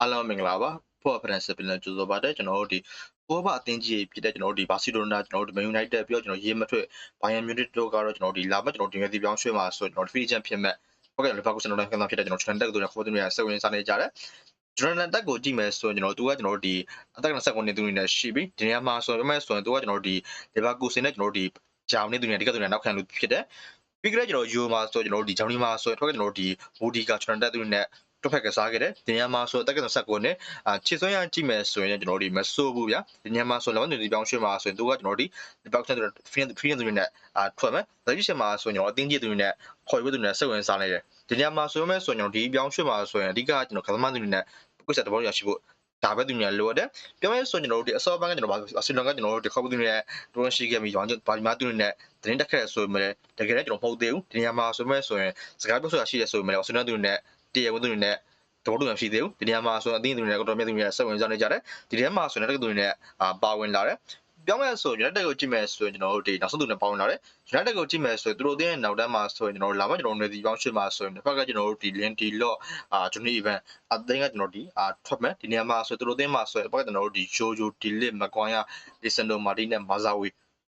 အားလုံးမင်္ဂလာပါဖော့ဖရန်စပင်လည်းကြိုဆိုပါတယ်ကျွန်တော်တို့ဒီဘောဘအသင်းကြီးဖြစ်တဲ့ကျွန်တော်တို့ဒီဘာစီလိုနာကျွန်တော်တို့ဒီမန်ယူနိုက်တက်ပြီးတော့ကျွန်တော်ရေးမထွက်ဘိုင်ယန်မြူနစ်တို့ကတော့ကျွန်တော်ဒီလာမကျွန်တော်ဒီငယ်ဒီပြောင်းရွှေ့မှာဆိုကျွန်တော်ဒီဖီချန်ဖြစ်မဲ့ဟုတ်ကဲ့လီဗာပူးကျွန်တော်လည်းခံစားဖြစ်တဲ့ကျွန်တော်ချန်တက်တို့နဲ့ခေါ်တဲ့နေရာစိတ်ဝင်စားနေကြတယ်ကျွန်တော်တက်ကိုကြည့်မယ်ဆိုရင်ကျွန်တော်သူကကျွန်တော်တို့ဒီအသက်က29နှစ်သူနေနဲ့ရှိပြီဒီနေရာမှာဆိုရင်မဲ့ဆိုရင်သူကကျွန်တော်တို့ဒီလီဗာပူးစင်နဲ့ကျွန်တော်တို့ဒီဂျာမနီသူနေဒီကသူနေနောက်ခံလို့ဖြစ်တယ်ပြီးကြတဲ့ကျွန်တော်ယူမှာဆိုကျွန်တော်တို့ဒီဂျာမနီမှာဆိုရင်ထွက်ကကျွန်တော်တို့ဒီမိုဒီကကျွန်တော်တက်သူနေနဲ့ တစ်ဖက်ကစားခဲ့တယ်ဒီညမှာဆိုတက်က29နဲ့အာချစ်စွမ်းရကြည့်မယ်ဆိုရင်ကျွန်တော်တို့ဒီမဆိုးဘူးဗျာဒီညမှာဆိုလောင်းနေဒီပြောင်းရွှေ့မှာဆိုရင်သူကကျွန်တော်တို့ဒီဘောက်ဆန်ဖရီဖရီသူတွေနဲ့အာထွက်မယ်ဒါကြည့်ရှင်မှာဆိုရင်ကျွန်တော်အတင်းကြီးသူတွေနဲ့ခေါ်ပြီးသူတွေနဲ့စိတ်ဝင်စားနေတယ်ဒီညမှာဆိုရင်ဆိုရင်ကျွန်တော်ဒီပြောင်းရွှေ့မှာဆိုရင်အဓိကကျွန်တော်ကသမားသူတွေနဲ့ကိုယ်စားတဘောရရှိဖို့ဒါပဲသူများလိုတယ်ပြောမယ်ဆိုရင်ကျွန်တော်တို့ဒီအစောပိုင်းကကျွန်တော်ဘာအစလုံးကကျွန်တော်တို့ဒီခေါက်သူတွေနဲ့တွန်းရှိခဲ့ပြီးကျွန်တော်ဘာမှသူတွေနဲ့တင်းတက်ခဲ့ဆိုရင်လည်းတကယ်လည်းကျွန်တော်မဟုတ်သေးဘူးဒီညမှာဆိုရင်ဆိုရင်စကားပြောဆိုတာရှိတယ်ဆိုရင်လည်းအစလုံးသူတွေနဲ့ တရားဝင်သူတွေနဲ့တဘောတူမရှိသေးဘူးဒီနေရာမှာဆိုရင်အသင်းသူတွေနဲ့ကတော့မြတ်သူတွေနဲ့ဆက်ဝင်ကြနေကြတယ်ဒီထဲမှာဆိုရင်တက္ကသိုလ်တွေနဲ့အာပါဝင်လာတယ်ပြောမယ်ဆို United ကိုကြည့်မယ်ဆိုရင်ကျွန်တော်တို့ဒီနောက်ဆုံးသူနဲ့ပေါင်းလာတယ် United ကိုကြည့်မယ်ဆိုရင်သူတို့အသင်းရဲ့နောက်တန်းမှာဆိုရင်ကျွန်တော်တို့လာမကျွန်တော်တို့နေဒီပေါင်းရှစ်မှာဆိုရင်တစ်ဖက်ကကျွန်တော်တို့ဒီ link ဒီ lot အာ Johnny event အသင်းကကျွန်တော်ဒီအာထွက်မယ်ဒီနေရာမှာဆိုသူတို့အသင်းမှာဆိုရင်တစ်ဖက်ကကျွန်တော်တို့ဒီ Jojo Dilit Maguire Lisandro Martinez နဲ့ Mazawi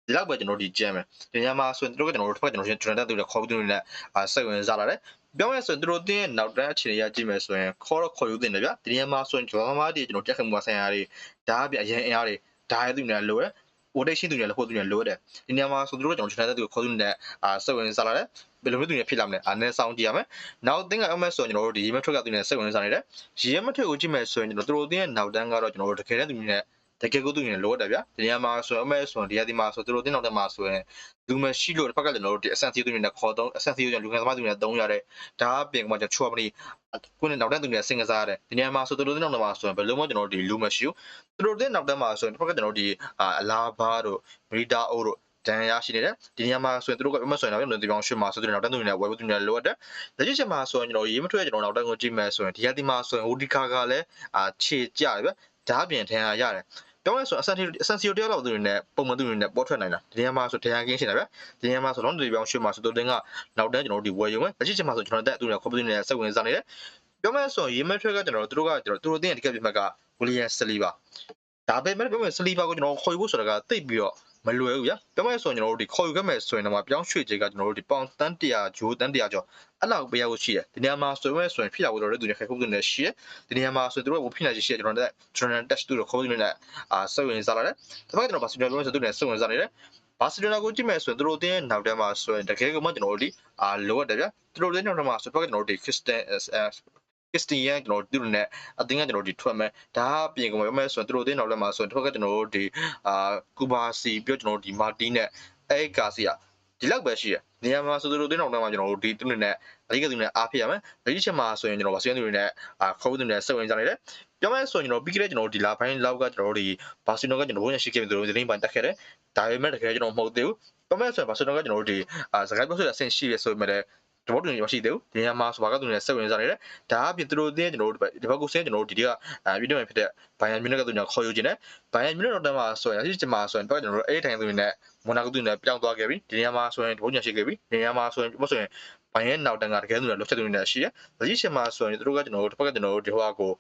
ဒီလောက်ပဲကျွန်တော်တို့ဒီကြမ်းမယ်ဒီညမှာဆိုရင်တို့ကကျွန်တော်တို့တစ်ဖက်ကျွန်တော်တို့ကျွန်တော်တို့ခေါ်ပြီးသူတွေနဲ့အာစိတ်ဝင်စားလာတယ် ပြောမယ်ဆိုရင်တို့တင်းရဲ့နောက်တန်းအခြေအနေရကြည့်မယ်ဆိုရင်ခေါ်တော့ခေါ်ယူတင်တယ်ဗျဒီညမှာဆိုရင်ကျွန်တော်မားဒီကျွန်တော်တက်ခမှုဆိုင်ရာတွေဒါအပြအရင်အင်အားတွေဒါရဲ့သူတွေလိုရယ် rotation သူတွေလည်းဖို့သူတွေလိုတယ်ဒီညမှာဆိုတို့ကျွန်တော်ကျွန်တော်တို့ခေါ်သူတွေနဲ့အာစိတ်ဝင်စားလာတယ်ဘယ်လိုမျိုးသူတွေဖြစ်လာမလဲအာနဲ့စောင်းကြည့်ရမယ်နောက်အသင်းကအမက်ဆိုရင်ကျွန်တော်တို့ဒီရေမထွက်ကသူတွေနဲ့စိတ်ဝင်စားနေတယ်ရေမထွက်ကိုကြည့်မယ်ဆိုရင်ကျွန်တော်တို့တင်းရဲ့နောက်တန်းကတော့ကျွန်တော်တို့တကယ်တမ်းသူတွေနဲ့ တကယ်ကိုသူရင်လိုတယ်ဗျာဒီနေရာမှာဆိုရင်အမဲဆိုရင်ဒီရာဒီမှာဆိုသူတို့တင်းနောက်တက်မှာဆိုရင်လူမရှိလို့တစ်ဖက်ကကျွန်တော်တို့ဒီအဆန်စီသူတွေနဲ့ခေါ်တော့အဆန်စီကိုကျွန်တော်လူငယ်သမားသူတွေနဲ့သုံးရတယ်ဒါအပြင်ကမှကျွန်တော်ချောမနီကိုနဲ့နောက်တက်သူတွေနဲ့စင်ကစားရတယ်ဒီနေရာမှာဆိုသူတို့တင်းနောက်တက်မှာဆိုရင်ဘယ်လိုမှကျွန်တော်တို့ဒီလူမရှိဘူးသူတို့တင်းနောက်တက်မှာဆိုရင်တစ်ဖက်ကကျွန်တော်တို့ဒီအလာဘာတို့မရီတာအိုတို့ဒန်ရရှိနေတယ်ဒီနေရာမှာဆိုရင်သူတို့ကမဆိုရင်တော့ကျွန်တော်ဒီကောင်ရွှေမှာဆိုသူတို့နောက်တန်းသူတွေနဲ့ဝယ်ဖို့သူတွေနဲ့လိုအပ်တယ်လက်ရှိချက်မှာဆိုရင်ကျွန်တော်ရေးမထွက်ကျွန်တော်နောက်တန်းကိုကြည့်မယ်ဆိုရင်ဒီရက်ဒီမှာဆိုရင်ဟိုဒီကာကလည်းအာခြေကြတယ်ဗျဒါအပြင်ထင်ရရတယ် ပြောရဲဆိုအဆန်တီအဆန်စီယိုတယောက်လောက်သူတွေနဲ့ပုံမှန်သူတွေနဲ့ပေါ်ထွက်နိုင်တာဒီနေရာမှာဆိုတရားကင်းရှင်တယ်ဗျဒီနေရာမှာဆိုတော့ဒီပြောင်းရွှေမှာဆိုသူတင်းကနောက်တန်းကျွန်တော်တို့ဒီဝယ်ရုံပဲလက်ရှိချက်မှာဆိုကျွန်တော်တက်သူတွေခေါ်ပြီးနေစိတ်ဝင်စားနေတယ်ပြောမယ်ဆိုရင်ရေးမထွက်ကကျွန်တော်တို့ကကျွန်တော်သူတို့တင်းရဲ့တကယ်ပြမှတ်ကဝီလီယံစလီပါဒါပေမဲ့ပြောမယ်စလီပါကိုကျွန်တော်ခေါ်ယူဖို့ဆိုတာကတိတ်ပြီးတော့ မလွယ်ဘူးဗျာပြောမယ်ဆိုရင်ကျွန်တော်တို့ဒီခေါ်ယူခဲ့မယ်ဆိုရင်တော့ပြောင်းရွှေ့ခြင်းကကျွန်တော်တို့ဒီပေါင်တန်း100ဂျိုးတန်း100ကျော်အဲ့လောက်ပေးရဖို့ရှိတယ်ဒီနေရာမှာဆိုရင်ဆိုရင်ဖြစ်ရဖို့တော့တဲ့သူတွေခိုင်ခုသူတွေရှိတယ်ဒီနေရာမှာဆိုရင်တို့ကဖိနိုင်ရှိတယ်ကျွန်တော်တို့ကျွန်တော် test တို့ခေါ်ပြီးနေတဲ့အာစိတ်ဝင်စားလာတယ်ဒါပေမဲ့ကျွန်တော်ဘာစီလိုပြောဆိုသူတွေစိတ်ဝင်စားနေတယ်ဘာစီလိုနာကိုကြည့်မယ်ဆိုရင်တို့တင်းနောက်တန်းမှာဆိုရင်တကယ်ကမှကျွန်တော်တို့ဒီအာလိုအပ်တယ်ဗျာတို့တင်းနောက်တန်းမှာဆိုတော့ကျွန်တော်တို့ဒီ Christian ကစ္စတီယန်ကျွန်တော်တို့နဲ့အတင်းကကျွန်တော်ဒီထွက်မယ်ဒါအပြင်ကပြောမယ်ဆိုရင်တို့တင်းနောက်လက်မှာဆိုရင်ထွက်ကကျွန်တော်တို့ဒီအာကူဘာစီပြောကျွန်တော်တို့ဒီမာတီနဲ့အဲကာစီယာဒီလောက်ပဲရှိရနေရာမှာဆိုတို့တင်းနောက်လက်မှာကျွန်တော်တို့ဒီသူတွေနဲ့အဓိကသူတွေနဲ့အားဖြစ်ရမယ်လက်ရှိချက်မှာဆိုရင်ကျွန်တော်ဗာစီယန်သူတွေနဲ့အာခေါ်သူတွေနဲ့စိတ်ဝင်စားနေတယ်ပြောမယ်ဆိုရင်ကျွန်တော်ပြီးခဲ့တဲ့ကျွန်တော်ဒီလာပိုင်းလောက်ကကျွန်တော်တို့ဒီဘာစီနိုကကျွန်တော်ဘုန်းရရှိခဲ့ပြီးတို့တင်းပိုင်းတက်ခဲ့တယ်ဒါပေမဲ့တကယ်ကျွန်တော်မဟုတ်သေးဘူးပြောမယ်ဆိုရင်ဘာစီနိုကကျွန်တော်တို့ဒီအာစကားပြောဆိုတဲ့အဆင့်ရှိရဆိုပေမဲ့ တဘောတူနေမရှိသေးဘူးဒီနေရာမှာဆိုဘာကသူနေစိတ်ဝင်စားနေတယ်ဒါအပြင်သူတို့အတင်းကျွန်တော်တို့ဒီဘက်ကိုဆင်းကျွန်တော်တို့ဒီကအဲဗီဒီယိုမှာဖြစ်တဲ့ဘိုင်ယန်မြူနစ်ကသူညာခေါ်ယူခြင်းနဲ့ဘိုင်ယန်မြူနစ်တော့တမ်းမှာဆိုရင်အရှိချင်မှာဆိုရင်တော့ကျွန်တော်တို့အဲ့ဒီထိုင်သူတွေနဲ့မွန်နာကသူတွေနဲ့ပြောင်းသွားခဲ့ပြီဒီနေရာမှာဆိုရင်တဘောညာရှိခဲ့ပြီဒီနေရာမှာဆိုရင်မဆိုရင်ဘိုင်ယန်နောက်တန်းကတကယ်သူတွေလောက်ချက်သူတွေနဲ့ရှိတယ်။ဒါကြီးချင်မှာဆိုရင်သူတို့ကကျွန်တော်တို့တစ်ဖက်ကကျွန်တော်တို့ဒီဟိုအကို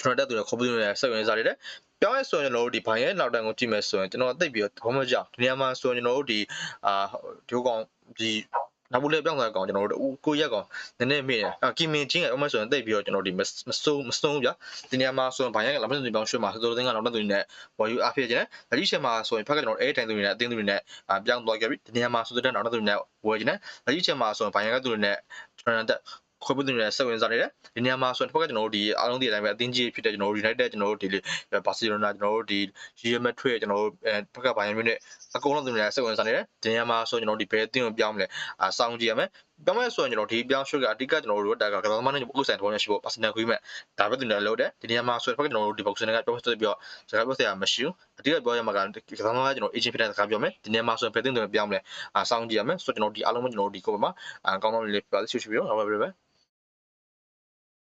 ကျွန်တော်တက်သူတွေခေါ်ပြီးနေစိတ်ဝင်စားနေတယ်။ပြောင်းရဲဆိုရင်ကျွန်တော်တို့ဒီဘိုင်ရဲ့နောက်တန်းကိုကြည့်မယ်ဆိုရင်ကျွန်တော်သိပြီးတော့ဘာမှမကြောက်ဒီနေရာမှာဆိုရင်ကျွန်တော်တို့ဒီအာဒီကောင်ဒီ နောက်ဘူးလေးပြောင်းသွားကောင်ကျွန်တော်တို့ကိုရက်ကောင်နည်းနည်းမေ့တယ်အာကီမင်ချင်းကအမဆိုရင်တိတ်ပြီးတော့ကျွန်တော်ဒီမစိုးမစိုးဗျာဒီနေရာမှာဆိုရင်ဘိုင်ရကလာမစင်ပြောင်းရွှေ့မှာဆိုတော့တင်းကနောက်တဲ့သူတွေနဲ့ဝယ်ယူအားဖြစ်ခြင်းနဲ့လက်ရှိချက်မှာဆိုရင်ဖက်ကကျွန်တော်အဲတိုင်သူတွေနဲ့အတင်းသူတွေနဲ့ပြောင်းသွားခဲ့ပြီဒီနေရာမှာဆိုတဲ့နောက်တဲ့သူတွေနဲ့ဝယ်ခြင်းနဲ့လက်ရှိချက်မှာဆိုရင်ဘိုင်ရကသူတွေနဲ့ကျွန်တော်တက် ခွဲပုတ်တွေဆက်ဝင်စားနေတယ်ဒီနေရာမှာဆိုရင်တစ်ဖက်ကကျွန်တော်တို့ဒီအားလုံးဒီအတိုင်းပဲအသင်းကြီးဖြစ်တဲ့ကျွန်တော်တို့ United ကျွန်တော်တို့ဒီဘာစီလိုနာကျွန်တော်တို့ဒီ Real Madrid ကျွန်တော်တို့အဲဘက်ကဘိုင်ယန်မြူနစ်အကုန်လုံးသူတွေဆက်ဝင်စားနေတယ်ဒီနေရာမှာဆိုကျွန်တော်တို့ဒီဘယ်အသင်းကိုပြောင်းမလဲအာစောင့်ကြည့်ရမယ်ပြောမယ်ဆိုရင်ကျွန်တော်ဒီပြောင်းရွှေ့ကအဓိကကျွန်တော်တို့တက်ကကစားသမားနဲ့ပုဂ္ဂိုလ်ဆိုင်တော်နဲ့ရှိဖို့ personal agreement ဒါပဲသူတွေလုပ်တယ်ဒီနေရာမှာဆိုရင်ဘက်ကကျွန်တော်တို့ဒီ box နဲ့ကပြောဆက်ပြီးတော့စကားပြောစရာမရှိဘူးအဓိကပြောရမှာကကစားသမားကကျွန်တော် agent ဖြစ်တဲ့စကားပြောမယ်ဒီနေရာမှာဆိုရင်ဘယ်အသင်းတွေပြောင်းမလဲအာစောင့်ကြည့်ရမယ်ဆိုတော့ကျွန်တော်ဒီအားလုံးကျွန်တော်တို့ဒီကိုပါမှာအကောင်းဆုံးလေးပြပါလိမ့်ရှိရှိပြီးတော့နောက်ပဲပဲ